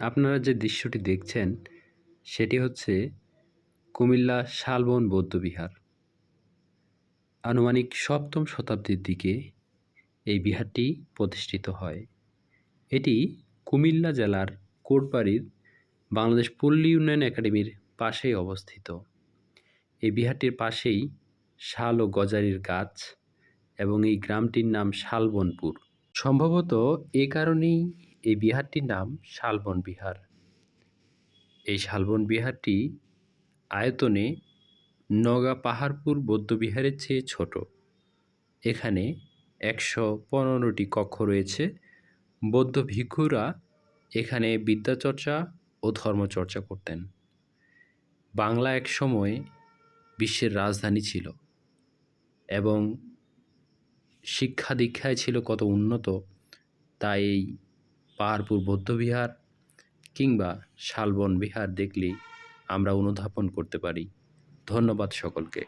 আপনারা যে দৃশ্যটি দেখছেন, সেটি হচ্ছে কুমিল্লা শালবন বৌদ্ধবিহার আনুমানিক সপ্তম শতাব্দীর দিকে এই বিহারটি প্রতিষ্ঠিত হয়। এটি কুমিল্লা জেলার কোটবাড়ির বাংলাদেশ পল্লী উন্নয়ন একাডেমির পাশেই অবস্থিত। এই বিহারটির পাশেই শাল ও গজারির গাছ এবং এই গ্রামটির নাম শালবনপুর। সম্ভবত এ কারণেই এই বিহারটির নাম শালবন বিহার। এই শালবন বিহারটি আয়তনে নগা পাহাড়পুর বৌদ্ধবিহারের চেয়ে ছোট। এখানে একশো পনেরোটি কক্ষ রয়েছে। বৌদ্ধ ভিক্ষুরা এখানে বিদ্যাচর্চা ও ধর্মচর্চা করতেন। বাংলা এক সময় বিশ্বের রাজধানী ছিল এবং শিক্ষা দীক্ষায় ছিল কত উন্নত তাই এই পাহাড়পুর বৌদ্ধবিহার কিংবা শালবন বিহার দেখলেই আমরা অনুধাবন করতে পারি। ধন্যবাদ সকলকে।